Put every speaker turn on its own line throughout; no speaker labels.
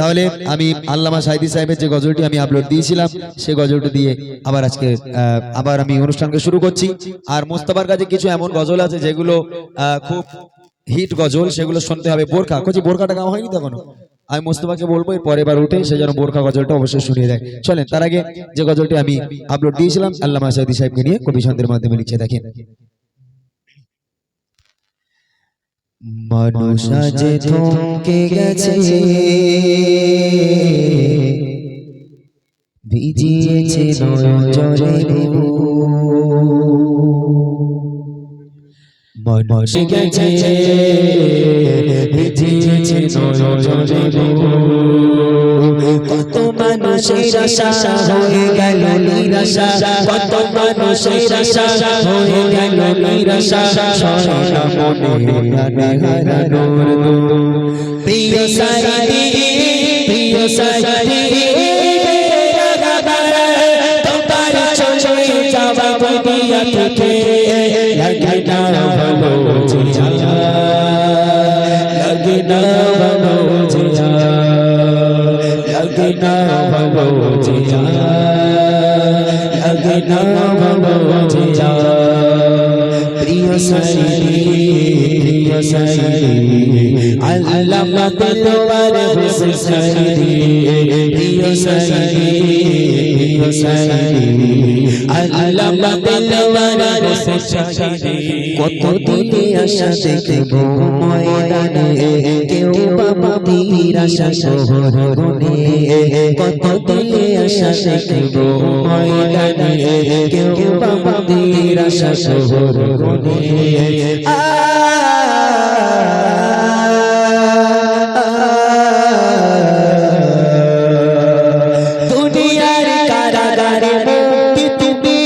তাহলে আমি আল্লামা সাইদি সাহেবের যে গজলটি আমি আপলোড দিয়েছিলাম, সে গজলটি দিয়ে আবার আজকে আবার আমি অনুষ্ঠানকে শুরু করছি। আর মোস্তফার কাছে কিছু এমন গজল আছে যেগুলো খুব হিট গজল, সেগুলো শুনতে হবে বোরখা। কচি, বোরখাটা কাম হয়নি তখনও আমি মোস্তফাকে বলব পরে এবার উঠে সে যেন বোরখা গজলটা অবশ্যই শুনিয়ে দেয়। চলেন, তার আগে যে গজলটি আমি আপলোড দিয়েছিলাম, আল্লামা সাইদি সাহেবকে নিয়ে কবি ছন্দের মাধ্যমে লিখে দেখেন। মানুষ যে থমকে গেছে। ভিজিয়েছে নয়নজলে মানুষ গেছে।
মানুষের আশা হয়ে গেল নিরাশা কত মানুষের আশা হয়ে গেল নিরাশা সরলা মনে হারানোর প্রিয় সাইদি প্রিয় সাইদি ভালো জিয়া প্রিয় সাইদি প্রিয় সাইদি আল্লামা দিলওয়ার হোসেন সাইদি প্রিয় সাইদি প্রিয় সাইদি আল্লামা দিলওয়ার হোসেন সাইদি কত দিনে আশা দেখব ময়দানে কেউ বাবা বীর আশা কত দিনে আশা দেখব ময়দানে কেউ বাবা বীর আশা শহর গনে দুনিয়ার কারাগারে মুক্তি তুমি,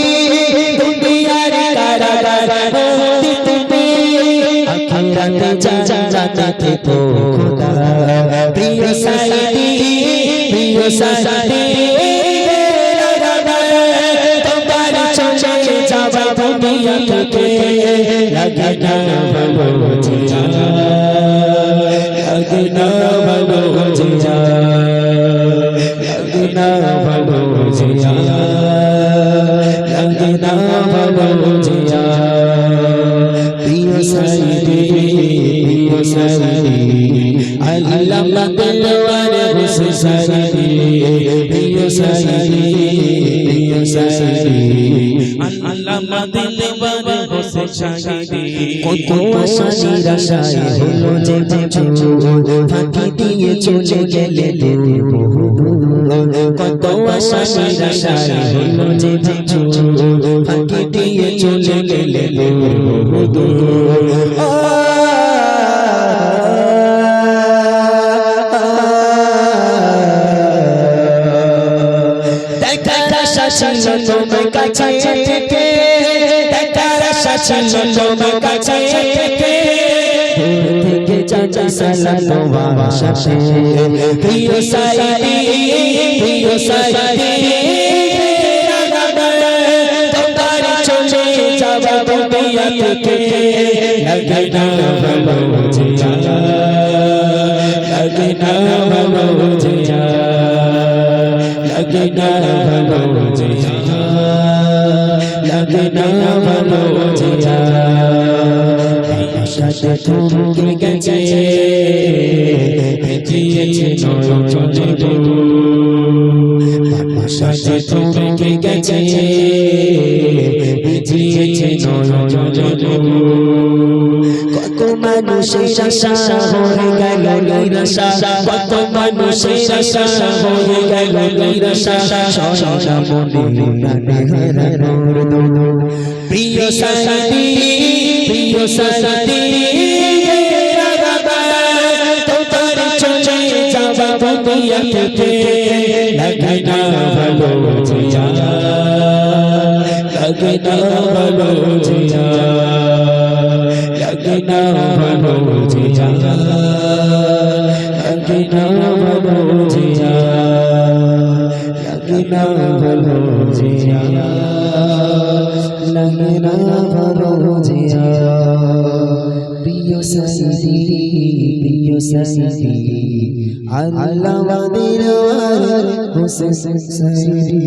দুনিয়ার কারাগারে মুক্তি তুমি। আখিরাতে জান্নাতে তো খোদা। প্রিয় সাইদি প্রিয় সাইদি ভালো জিয়া লাগে না ভালো জিয়া লাগে না ভালো জিয়া লাগে না ভালো জিয়া প্রিয় সাইদি প্রিয় সাইদি আল্লামা দিলওয়ার হোসেন সাইদি প্রিয় সাইদি সাইদি
আল্লামা দিলবার হোসেন শাহিদি
কত আশা নিরাশায় হলো যে ফাঁকি চলে। গেলে কত আশা নিরাশায় হলো যে যে ফাঁকি দিয়ে চলে গেলে আশা ছিল তোমার কাছে থেকে আশা ছিল তোমার কাছে থেকে থেকে চাচা সালাম ভাষাতে প্রিয় সাইদি প্রিয় সাইদি তোমার না ভালো জিয়া লাগে না ভালো জিয়া আশাতে থমকে গেছে বেঁচিয়েছে নয়ন আশাতে থমকে গেছে নয়ন কত মানুষের আশা হয়ে গেল নিরাশা কত মানুষের আশা হয়ে গেল নিরাশা সরা মনে প্রিয় সাথী প্রিয় সাথী দুনিয়া থেকে লাগে না ভালো জিয়া লাগে না ভালো জিয়া না ভালো জিয়া লাগে না ভালো জিয়া লাগে না ভালো জিয়া লাগে না ভালো জিয়া প্রিয় সাইদি প্রিয় সাইদি আল্লামা দিলওয়ার হোসেন সাইদি।